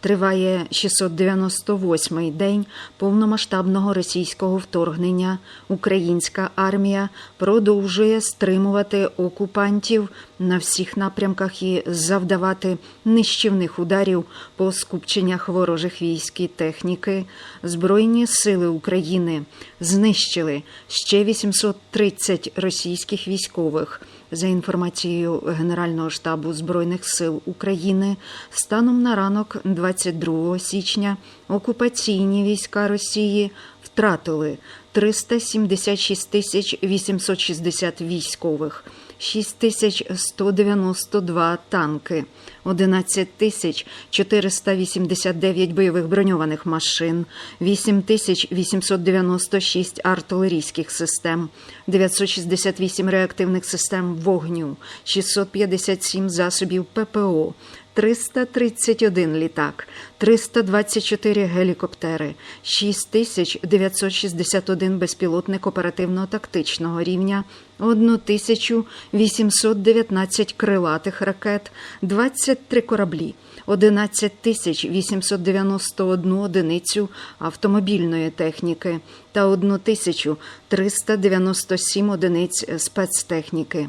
Триває 698-й день повномасштабного російського вторгнення. Українська армія продовжує стримувати окупантів на всіх напрямках і завдавати нищівних ударів по скупченнях ворожих військ і техніки. Збройні сили України знищили ще 830 російських військових. За інформацією Генерального штабу Збройних сил України, станом на ранок 22 січня окупаційні війська Росії втратили 376 тисяч 860 військових, 6192 танки, 11 тисяч 489 бойових броньованих машин, 8 тисяч 896 артилерійських систем, 968 реактивних систем вогню, 657 засобів ППО, 331 літак, 324 гелікоптери, 6961 безпілотник оперативно-тактичного рівня, 1819 крилатих ракет, 23 кораблі, 11 891 одиницю автомобільної техніки та 1397 одиниць спецтехніки.